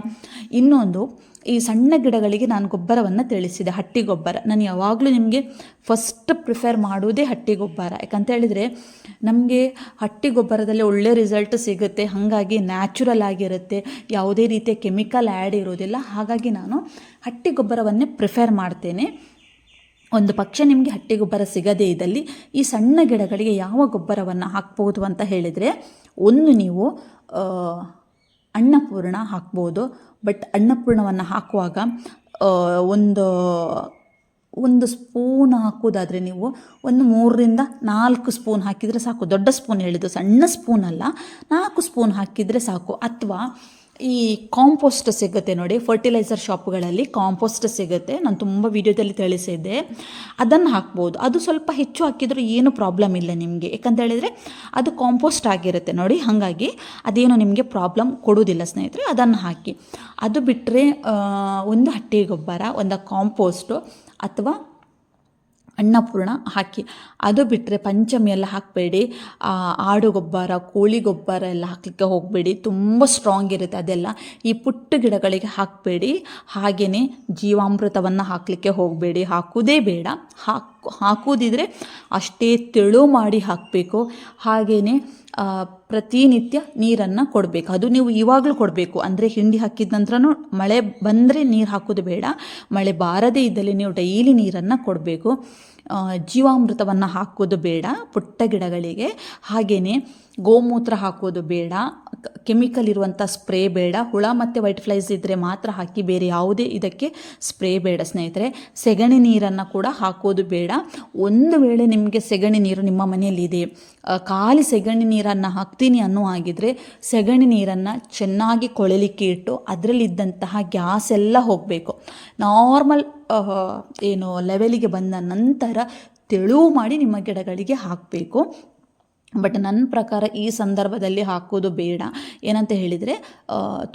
ಇನ್ನೊಂದು ಈ ಸಣ್ಣ ಗಿಡಗಳಿಗೆ ನಾನು ಗೊಬ್ಬರವನ್ನು ತಿಳಿಸಿದೆ ಹಟ್ಟಿ ಗೊಬ್ಬರ. ನಾನು ಯಾವಾಗಲೂ ನಿಮಗೆ ಫಸ್ಟ್ ಪ್ರಿಫರ್ ಮಾಡುವುದೇ ಹಟ್ಟಿ ಗೊಬ್ಬರ. ಯಾಕಂತ ಹೇಳಿದರೆ, ನಮಗೆ ಹಟ್ಟಿ ಗೊಬ್ಬರದಲ್ಲಿ ಒಳ್ಳೆ ರಿಸಲ್ಟ್ ಸಿಗುತ್ತೆ, ಹಾಗಾಗಿ ನ್ಯಾಚುರಲ್ ಆಗಿರುತ್ತೆ, ಯಾವುದೇ ರೀತಿಯ ಕೆಮಿಕಲ್ ಆ್ಯಡ್ ಇರೋದಿಲ್ಲ ಹಾಗಾಗಿ ನಾನು ಹಟ್ಟಿ ಗೊಬ್ಬರವನ್ನೇ ಪ್ರಿಫರ್ ಮಾಡ್ತೇನೆ. ಒಂದು ಪಕ್ಷ ನಿಮಗೆ ಹಟ್ಟಿ ಗೊಬ್ಬರ ಸಿಗದೇ ಇದ್ದಲ್ಲಿ ಈ ಸಣ್ಣ ಗಿಡಗಳಿಗೆ ಯಾವ ಗೊಬ್ಬರವನ್ನು ಹಾಕ್ಬೋದು ಅಂತ ಹೇಳಿದರೆ, ಒಂದು ನೀವು ಅನ್ನಪೂರ್ಣ ಹಾಕ್ಬೋದು. ಬಟ್ ಅನ್ನಪೂರ್ಣವನ್ನು ಹಾಕುವಾಗ ಒಂದು ಒಂದು ಸ್ಪೂನ್ ಹಾಕೋದಾದರೆ ನೀವು ಒಂದು ಮೂರರಿಂದ ನಾಲ್ಕು ಸ್ಪೂನ್ ಹಾಕಿದರೆ ಸಾಕು. ದೊಡ್ಡ ಸ್ಪೂನ್ ಹೇಳಿದ್ದು ಸಣ್ಣ ಸ್ಪೂನ್ ಅಲ್ಲ. ನಾಲ್ಕು ಸ್ಪೂನ್ ಹಾಕಿದರೆ ಸಾಕು. ಅಥವಾ ಈ ಕಾಂಪೋಸ್ಟ್ ಸಿಗುತ್ತೆ ನೋಡಿ ಫರ್ಟಿಲೈಸರ್ ಶಾಪ್ಗಳಲ್ಲಿ ಕಾಂಪೋಸ್ಟ್ ಸಿಗುತ್ತೆ. ನಾನು ತುಂಬ ವಿಡಿಯೋದಲ್ಲಿ ತಿಳಿಸಿದ್ದೆ. ಅದನ್ನು ಹಾಕ್ಬೋದು. ಅದು ಸ್ವಲ್ಪ ಹೆಚ್ಚು ಹಾಕಿದರೂ ಏನು ಪ್ರಾಬ್ಲಮ್ ಇಲ್ಲ ನಿಮಗೆ. ಯಾಕಂತ ಹೇಳಿದರೆ ಅದು ಕಾಂಪೋಸ್ಟ್ ಆಗಿರುತ್ತೆ ನೋಡಿ. ಹಾಗಾಗಿ ಅದೇನು ನಿಮಗೆ ಪ್ರಾಬ್ಲಮ್ ಕೊಡುವುದಿಲ್ಲ ಸ್ನೇಹಿತರೆ, ಅದನ್ನು ಹಾಕಿ. ಅದು ಬಿಟ್ಟರೆ ಒಂದು ಹಟ್ಟಿ ಗೊಬ್ಬರ ಒಂದು ಕಾಂಪೋಸ್ಟು ಅಥವಾ ಅನ್ನಪೂರ್ಣ ಹಾಕಿ. ಅದು ಬಿಟ್ಟರೆ ಪಂಚಮಿ ಎಲ್ಲ ಹಾಕಬೇಡಿ. ಆಡು ಗೊಬ್ಬರ, ಕೋಳಿ ಗೊಬ್ಬರ ಎಲ್ಲ ಹಾಕಲಿಕ್ಕೆ ಹೋಗಬೇಡಿ. ತುಂಬ ಸ್ಟ್ರಾಂಗ್ ಇರುತ್ತೆ ಅದೆಲ್ಲ. ಈ ಪುಟ್ಟ ಗಿಡಗಳಿಗೆ ಹಾಕಬೇಡಿ. ಹಾಗೆಯೇ ಜೀವಾಮೃತವನ್ನು ಹಾಕಲಿಕ್ಕೆ ಹೋಗಬೇಡಿ. ಹಾಕೋದೇ ಬೇಡ. ಹಾಕ್ ಹಾಕುವುದಿದ್ರೆ ಅಷ್ಟೇ ತೆಳು ಮಾಡಿ ಹಾಕಬೇಕು. ಹಾಗೆಯೇ ಪ್ರತಿನಿತ್ಯ ನೀರನ್ನು ಕೊಡಬೇಕು. ಅದು ನೀವು ಇವಾಗಲೂ ಕೊಡಬೇಕು. ಅಂದರೆ ಹಿಂಡಿ ಹಾಕಿದ ನಂತರನೂ ಮಳೆ ಬಂದರೆ ನೀರು ಹಾಕೋದು ಬೇಡ. ಮಳೆ ಬಾರದೇ ಇದ್ದಲ್ಲಿ ನೀವು ಡೈಲಿ ನೀರನ್ನು ಕೊಡಬೇಕು. ಜೀವಾಮೃತವನ್ನು ಹಾಕೋದು ಬೇಡ, ಪುಟ್ಟ ಗಿಡಗಳಿಗೆ. ಹಾಗೆಯೇ ಗೋಮೂತ್ರ ಹಾಕೋದು ಬೇಡ ಕೆಮಿಕಲ್ ಇರುವಂಥ ಸ್ಪ್ರೇ ಬೇಡ, ಹುಳ ಮತ್ತು ವೈಟ್ ಫ್ಲೈಸ್ ಇದ್ದರೆ ಮಾತ್ರ ಹಾಕಿ ಬೇರೆ ಯಾವುದೇ ಇದಕ್ಕೆ ಸ್ಪ್ರೇ ಬೇಡ ಸ್ನೇಹಿತರೆ. ಸೆಗಣಿ ನೀರನ್ನು ಕೂಡ ಹಾಕೋದು ಬೇಡ. ಒಂದು ವೇಳೆ ನಿಮಗೆ ಸೆಗಣಿ ನೀರು ನಿಮ್ಮ ಮನೆಯಲ್ಲಿದೆ ಖಾಲಿ ಸೆಗಣಿ ನೀರನ್ನು ಹಾಕ್ತೀನಿ ಅನ್ನೋ ಹಾಗಿದ್ರೆ ಸೆಗಣಿ ನೀರನ್ನು ಚೆನ್ನಾಗಿ ಕೊಳಲಿಕ್ಕೆ ಇಟ್ಟು ಅದರಲ್ಲಿದ್ದಂತಹ ಗ್ಯಾಸ್ ಎಲ್ಲ ಹೋಗಬೇಕು. ನಾರ್ಮಲ್ ಏನು ಲೆವೆಲಿಗೆ ಬಂದ ನಂತರ ತೆಳುವು ಮಾಡಿ ನಿಮ್ಮ ಗಿಡಗಳಿಗೆ ಹಾಕಬೇಕು. ಬಟ್ ನನ್ನ ಪ್ರಕಾರ ಈ ಸಂದರ್ಭದಲ್ಲಿ ಹಾಕೋದು ಬೇಡ. ಏನಂತ ಹೇಳಿದರೆ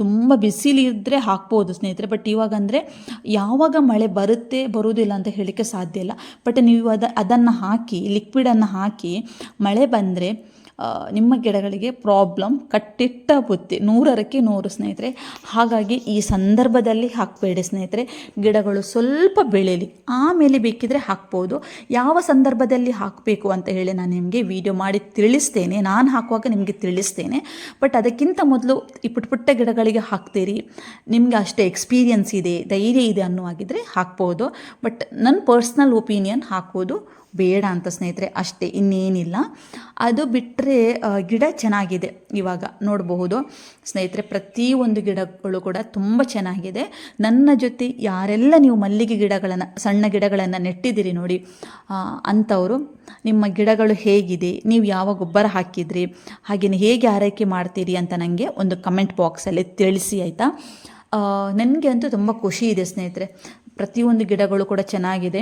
ತುಂಬ ಬಿಸಿಲಿದ್ದರೆ ಹಾಕ್ಬೋದು ಸ್ನೇಹಿತರೆ. ಬಟ್ ಇವಾಗ ಅಂದರೆ ಯಾವಾಗ ಮಳೆ ಬರುತ್ತೆ, ಬರುವುದಿಲ್ಲ ಅಂತ ಹೇಳಲಿಕ್ಕೆ ಸಾಧ್ಯ ಇಲ್ಲ. ಬಟ್ ನೀವು ಅದ, ಅದನ್ನು ಹಾಕಿ ಲಿಕ್ವಿಡನ್ನು ಹಾಕಿ ಮಳೆ ಬಂದರೆ ನಿಮ್ಮ ಗಿಡಗಳಿಗೆ ಪ್ರಾಬ್ಲಮ್ ಕಟ್ಟಿಟ್ಟ ಬುತ್ತಿ ನೂರರಕ್ಕೆ ನೂರು ಸ್ನೇಹಿತರೆ. ಹಾಗಾಗಿ ಈ ಸಂದರ್ಭದಲ್ಲಿ ಹಾಕಬೇಡಿ ಸ್ನೇಹಿತರೆ. ಗಿಡಗಳು ಸ್ವಲ್ಪ ಬೆಳೀಲಿ. ಆಮೇಲೆ ಬೇಕಿದ್ರೆ ಹಾಕ್ಬೋದು. ಯಾವ ಸಂದರ್ಭದಲ್ಲಿ ಹಾಕಬೇಕು ಅಂತ ಹೇಳಿ ನಾನು ನಿಮಗೆ ವಿಡಿಯೋ ಮಾಡಿ ತಿಳಿಸ್ತೇನೆ. ನಾನು ಹಾಕುವಾಗ ನಿಮಗೆ ತಿಳಿಸ್ತೇನೆ. ಬಟ್ ಅದಕ್ಕಿಂತ ಮೊದಲು ಈ ಪುಟ್ಟ ಪುಟ್ಟ ಗಿಡಗಳಿಗೆ ಹಾಕ್ತೀರಿ. ನಿಮಗೆ ಅಷ್ಟೇ ಎಕ್ಸ್ಪೀರಿಯನ್ಸ್ ಇದೆ, ಧೈರ್ಯ ಇದೆ ಅನ್ನುವಾಗಿದ್ದರೆ ಹಾಕ್ಬೋದು. ಬಟ್ ನನ್ನ ಪರ್ಸ್ನಲ್ ಒಪಿನಿಯನ್ ಹಾಕೋದು ಬೇಡ ಅಂತ ಸ್ನೇಹಿತರೆ, ಅಷ್ಟೇ, ಇನ್ನೇನಿಲ್ಲ. ಅದು ಬಿಟ್ಟರೆ ಗಿಡ ಚೆನ್ನಾಗಿದೆ ಇವಾಗ ನೋಡಬಹುದು. ಸ್ನೇಹಿತರೆ ಪ್ರತಿಯೊಂದು ಗಿಡಗಳು ಕೂಡ ತುಂಬ ಚೆನ್ನಾಗಿದೆ. ನನ್ನ ಜೊತೆ ಯಾರೆಲ್ಲ ನೀವು ಮಲ್ಲಿಗೆ ಗಿಡಗಳನ್ನು, ಸಣ್ಣ ಗಿಡಗಳನ್ನು ನೆಟ್ಟಿದ್ದೀರಿ ನೋಡಿ ಅಂಥವರು, ನಿಮ್ಮ ಗಿಡಗಳು ಹೇಗಿದೆ, ನೀವು ಯಾವ ಗೊಬ್ಬರ ಹಾಕಿದ್ರಿ ಹಾಗೆಯೇ ಹೇಗೆ ಆರೈಕೆ ಮಾಡ್ತೀರಿ ಅಂತ ನನಗೆ ಒಂದು ಕಮೆಂಟ್ ಬಾಕ್ಸಲ್ಲಿ ತಿಳಿಸಿ, ಆಯಿತಾ? ನನಗೆ ಅಂತೂ ತುಂಬ ಖುಷಿ ಇದೆ ಸ್ನೇಹಿತರೆ. ಪ್ರತಿಯೊಂದು ಗಿಡಗಳು ಕೂಡ ಚೆನ್ನಾಗಿದೆ.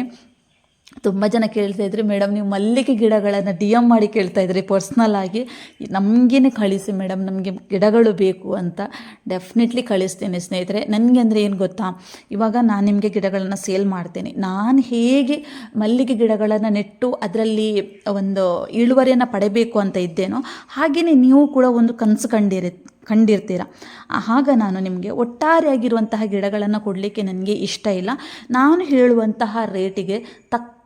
ತುಂಬ ಜನ ಕೇಳ್ತಾ ಇದ್ರಿ ಮೇಡಮ್ ನೀವು ಮಲ್ಲಿಗೆ ಗಿಡಗಳನ್ನು ಡಿ ಎಂ ಮಾಡಿ ಕೇಳ್ತಾ ಇದ್ರಿ ಪರ್ಸ್ನಲ್ ಆಗಿ. ನಮಗೇನೆ ಕಳಿಸಿ ಮೇಡಮ್ ನಮಗೆ ಗಿಡಗಳು ಬೇಕು ಅಂತ ಡೆಫಿನೆಟ್ಲಿ ಕಳಿಸ್ತೇನೆ ಸ್ನೇಹಿತರೆ. ನನಗೆ ಅಂದರೆ ಏನು ಗೊತ್ತಾ? ಇವಾಗ ನಾನು ನಿಮಗೆ ಗಿಡಗಳನ್ನು ಸೇಲ್ ಮಾಡ್ತೇನೆ. ನಾನು ಹೇಗೆ ಮಲ್ಲಿಗೆ ಗಿಡಗಳನ್ನು ನೆಟ್ಟು ಅದರಲ್ಲಿ ಒಂದು ಇಳುವರಿಯನ್ನು ಪಡೆಯಬೇಕು ಅಂತ ಇದ್ದೇನೋ ಹಾಗೆಯೇ ನೀವು ಕೂಡ ಒಂದು ಕನಸು ಕಂಡಿರಿ, ಕಂಡಿರ್ತೀರ? ಆಗ ನಾನು ನಿಮಗೆ ಒಟ್ಟಾರೆಯಾಗಿರುವಂತಹ ಗಿಡಗಳನ್ನು ಕೊಡಲಿಕ್ಕೆ ನನಗೆ ಇಷ್ಟ ಇಲ್ಲ. ನಾನು ಹೇಳುವಂತಹ ರೇಟಿಗೆ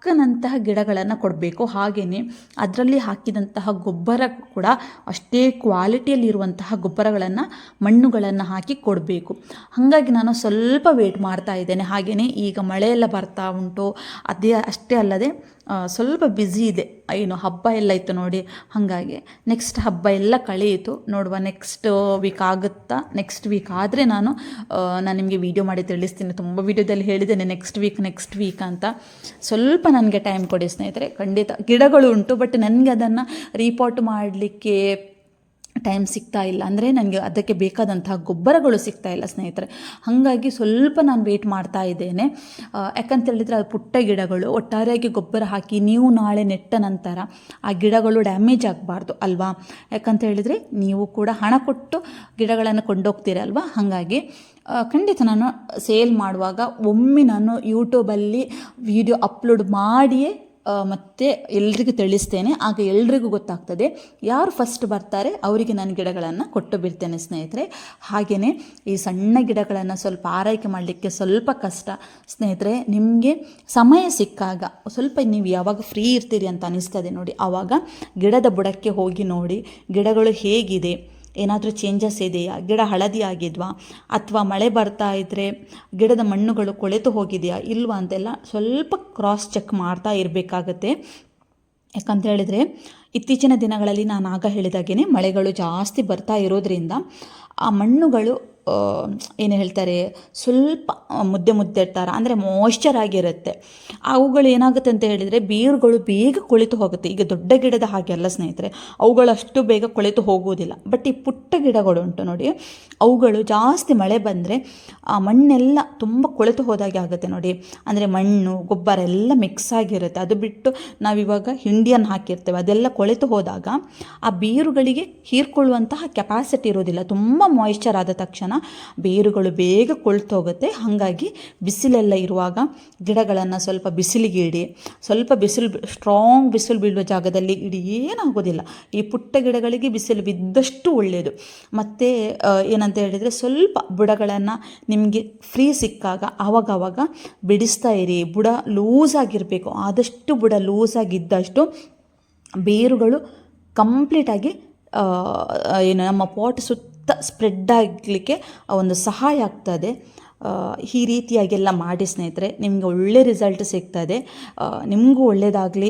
ತಕ್ಕನಂತಹ ಗಿಡಗಳನ್ನು ಕೊಡಬೇಕು. ಹಾಗೆಯೇ ಅದರಲ್ಲಿ ಹಾಕಿದಂತಹ ಗೊಬ್ಬರ ಕೂಡ ಅಷ್ಟೇ ಕ್ವಾಲಿಟಿಯಲ್ಲಿರುವಂತಹ ಗೊಬ್ಬರಗಳನ್ನು ಮಣ್ಣುಗಳನ್ನು ಹಾಕಿ ಕೊಡಬೇಕು. ಹಾಗಾಗಿ ನಾನು ಸ್ವಲ್ಪ ವೇಟ್ ಮಾಡ್ತಾ ಇದ್ದೇನೆ. ಹಾಗೆಯೇ ಈಗ ಮಳೆಯೆಲ್ಲ ಬರ್ತಾ ಉಂಟು. ಅದೇ ಅಷ್ಟೇ ಅಲ್ಲದೆ ಸ್ವಲ್ಪ ಬ್ಯುಸಿ ಇದೆ. ಏನು ಹಬ್ಬ ಎಲ್ಲ ಇತ್ತು ನೋಡಿ. ಹಾಗಾಗಿ ನೆಕ್ಸ್ಟ್ ಹಬ್ಬ ಎಲ್ಲ ಕಳೆಯಿತು. ನೋಡುವ ನೆಕ್ಸ್ಟ್ ವೀಕ್ ಆಗುತ್ತಾ? ನೆಕ್ಸ್ಟ್ ವೀಕ್ ಆದರೆ ನಾನು ನಾನು ನಿಮಗೆ ವಿಡಿಯೋ ಮಾಡಿ ತಿಳಿಸ್ತೀನಿ. ತುಂಬ ವಿಡಿಯೋದಲ್ಲಿ ಹೇಳಿದ್ದೇನೆ ನೆಕ್ಸ್ಟ್ ವೀಕ್ ನೆಕ್ಸ್ಟ್ ವೀಕ್ ಅಂತ. ಸ್ವಲ್ಪ ನನಗೆ ಟೈಮ್ ಕೊಡಿ ಸ್ನೇಹಿತರೆ. ಖಂಡಿತ ಗಿಡಗಳು ಉಂಟು ಬಟ್ ನನಗೆ ಅದನ್ನು ರೀಪೋರ್ಟ್ ಮಾಡಲಿಕ್ಕೆ ಟೈಮ್ ಸಿಗ್ತಾ ಇಲ್ಲ ಅಂದರೆ ನನಗೆ ಅದಕ್ಕೆ ಬೇಕಾದಂತಹ ಗೊಬ್ಬರಗಳು ಸಿಗ್ತಾ ಇಲ್ಲ ಸ್ನೇಹಿತರೆ. ಹಾಗಾಗಿ ಸ್ವಲ್ಪ ನಾನು ವೆಯ್ಟ್ ಮಾಡ್ತಾ ಇದ್ದೇನೆ. ಯಾಕಂತ ಹೇಳಿದರೆ ಅದು ಪುಟ್ಟ ಗಿಡಗಳು, ಒಟ್ಟಾರೆಯಾಗಿ ಗೊಬ್ಬರ ಹಾಕಿ ನೀವು ನಾಳೆ ನೆಟ್ಟ ನಂತರ ಆ ಗಿಡಗಳು ಡ್ಯಾಮೇಜ್ ಆಗಬಾರ್ದು ಅಲ್ವಾ? ಯಾಕಂತ ಹೇಳಿದರೆ ನೀವು ಕೂಡ ಹಣ ಕೊಟ್ಟು ಗಿಡಗಳನ್ನು ಕೊಂಡೋಗ್ತೀರಲ್ವಾ ಹಾಗಾಗಿ ಖಂಡಿತ ನಾನು ಸೇಲ್ ಮಾಡುವಾಗ ಒಮ್ಮೆ ನಾನು ಯೂಟ್ಯೂಬಲ್ಲಿ ವಿಡಿಯೋ ಅಪ್ಲೋಡ್ ಮಾಡಿಯೇ ಮತ್ತೆ ಎಲ್ರಿಗೂ ತಿಳಿಸ್ತೇನೆ. ಆಗ ಎಲ್ರಿಗೂ ಗೊತ್ತಾಗ್ತದೆ. ಯಾರು ಫಸ್ಟ್ ಬರ್ತಾರೆ, ಅವರಿಗೆ ನಾನು ಗಿಡಗಳನ್ನು ಕೊಟ್ಟು ಬಿಡ್ತೇನೆ ಸ್ನೇಹಿತರೆ. ಹಾಗೆಯೇ ಈ ಸಣ್ಣ ಗಿಡಗಳನ್ನು ಸ್ವಲ್ಪ ಆರೈಕೆ ಮಾಡಲಿಕ್ಕೆ ಸ್ವಲ್ಪ ಕಷ್ಟ. ಸ್ನೇಹಿತರೆ, ನಿಮಗೆ ಸಮಯ ಸಿಕ್ಕಾಗ, ಸ್ವಲ್ಪ ನೀವು ಯಾವಾಗ ಫ್ರೀ ಇರ್ತೀರಿ ಅಂತ ಅನಿಸ್ತದೆ ನೋಡಿ. ಆವಾಗ ಗಿಡದ ಬುಡಕ್ಕೆ ಹೋಗಿ ನೋಡಿ, ಗಿಡಗಳು ಹೇಗಿದೆ ಏನಾದರೂ ಚೇಂಜಸ್ ಇದೆಯಾ? ಗಿಡ ಹಳದಿ ಆಗಿದ್ವಾ? ಅಥವಾ ಮಳೆ ಬರ್ತಾ ಇದ್ದರೆ ಗಿಡದ ಮಣ್ಣುಗಳು ಕೊಳೆತು ಹೋಗಿದೆಯಾ? ಇಲ್ವಾ ಅಂತೆಲ್ಲ ಸ್ವಲ್ಪ ಕ್ರಾಸ್ ಚೆಕ್ ಮಾಡ್ತಾ ಇರಬೇಕಾಗತ್ತೆ. ಯಾಕಂತ ಹೇಳಿದರೆ ಇತ್ತೀಚಿನ ದಿನಗಳಲ್ಲಿ ನಾನು ಆಗ ಹೇಳಿದಾಗೇ ಮಳೆಗಳು ಜಾಸ್ತಿ ಬರ್ತಾ ಇರೋದ್ರಿಂದ ಆ ಮಣ್ಣುಗಳು ಏನು ಹೇಳ್ತಾರೆ, ಸ್ವಲ್ಪ ಮುದ್ದೆ ಮುದ್ದೆ ಇರ್ತಾರೆ ಅಂದರೆ ಮಾಯ್ಶ್ಚರ್ ಆಗಿರುತ್ತೆ. ಅವುಗಳು ಏನಾಗುತ್ತೆ ಅಂತ ಹೇಳಿದರೆ, ಬೇರುಗಳು ಬೇಗ ಕೊಳೆತು ಹೋಗುತ್ತೆ. ಈಗ ದೊಡ್ಡ ಗಿಡದ ಹಾಗೆ ಅಲ್ಲ ಸ್ನೇಹಿತರೆ, ಅವುಗಳಷ್ಟು ಬೇಗ ಕೊಳೆತು ಹೋಗುವುದಿಲ್ಲ. ಬಟ್ ಈ ಪುಟ್ಟ ಗಿಡಗಳು ಉಂಟು ನೋಡಿ, ಅವುಗಳು ಜಾಸ್ತಿ ಮಳೆ ಬಂದರೆ, ಆ ಮಣ್ಣೆಲ್ಲ ತುಂಬ ಕೊಳೆತು ಹೋದಾಗೆ ಆಗುತ್ತೆ ನೋಡಿ. ಅಂದರೆ ಮಣ್ಣು, ಗೊಬ್ಬರ ಎಲ್ಲ ಮಿಕ್ಸ್ ಆಗಿರುತ್ತೆ. ಅದು ಬಿಟ್ಟು ನಾವಿವಾಗ ಹಿಂಡಿಯನ್ನು ಹಾಕಿರ್ತೇವೆ. ಅದೆಲ್ಲ ಕೊಳೆತು ಹೋದಾಗ, ಆ ಬೀರುಗಳಿಗೆ ಹೀರ್ಕೊಳ್ಳುವಂತಹ ಕೆಪಾಸಿಟಿ ಇರೋದಿಲ್ಲ ತುಂಬ ಮಾಯ್ಶ್ಚರ್ ಆದ ತಕ್ಷಣ ಬೇರುಗಳು ಬೇಗ ಕೊಳ್ತೋಗುತ್ತೆ. ಹಾಗಾಗಿ ಬಿಸಿಲೆಲ್ಲ ಇರುವಾಗ ಗಿಡಗಳನ್ನು ಸ್ವಲ್ಪ ಬಿಸಿಲಿಗೆ ಇಡಿ. ಸ್ವಲ್ಪ ಬಿಸಿಲು ಸ್ಟ್ರಾಂಗ್ ಬಿಸಿಲು ಬೀಳುವ ಜಾಗದಲ್ಲಿ ಇಡಿ. ಏನಾಗೋದಿಲ್ಲ. ಈ ಪುಟ್ಟ ಗಿಡಗಳಿಗೆ ಬಿಸಿಲು ಬಿದ್ದಷ್ಟು ಒಳ್ಳೆಯದು ಮತ್ತು ಏನಂತ ಹೇಳಿದರೆ ಸ್ವಲ್ಪ ಬುಡಗಳನ್ನು ನಿಮಗೆ ಫ್ರೀ ಸಿಕ್ಕಾಗ ಆವಾಗವಾಗ ಬಿಡಿಸ್ತಾ ಇರಿ. ಬುಡ ಲೂಸ್ ಆಗಿರಬೇಕು ಆದಷ್ಟು ಬುಡ ಲೂಸ್ ಆಗಿದ್ದಷ್ಟು ಬೇರುಗಳು ಕಂಪ್ಲೀಟಾಗಿ ಏನು ನಮ್ಮ ಪಾಟ್ ಸುತ್ತ ಸ್ಪ್ರೆಡ್ ಆಗಲಿಕ್ಕೆ ಒಂದು ಸಹಾಯ ಆಗ್ತದೆ ಈ ರೀತಿಯಾಗೆಲ್ಲ ಮಾಡಿ ಸ್ನೇಹಿತರೆ, ನಿಮಗೆ ಒಳ್ಳೆ ರಿಸಲ್ಟ್ ಸಿಗ್ತದೆ ನಿಮಗೂ ಒಳ್ಳೆಯದಾಗಲಿ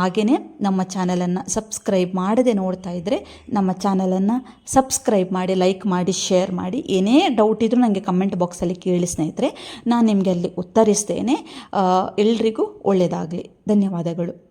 ಹಾಗೆಯೇ ನಮ್ಮ ಚಾನಲನ್ನು ಸಬ್ಸ್ಕ್ರೈಬ್ ಮಾಡದೆ ನೋಡ್ತಾ ಇದ್ದರೆ ನಮ್ಮ ಚಾನಲನ್ನು ಸಬ್ಸ್ಕ್ರೈಬ್ ಮಾಡಿ ಲೈಕ್ ಮಾಡಿ ಶೇರ್ ಮಾಡಿ. ಏನೇ ಡೌಟ್ ಇದ್ದರೂ ನನಗೆ ಕಮೆಂಟ್ ಬಾಕ್ಸಲ್ಲಿ ಕೇಳಿ ಸ್ನೇಹಿತರೆ, ನಾನು ನಿಮಗೆ ಅಲ್ಲಿ ಉತ್ತರಿಸ್ತೇನೆ. ಎಲ್ರಿಗೂ ಒಳ್ಳೆಯದಾಗಲಿ ಧನ್ಯವಾದಗಳು.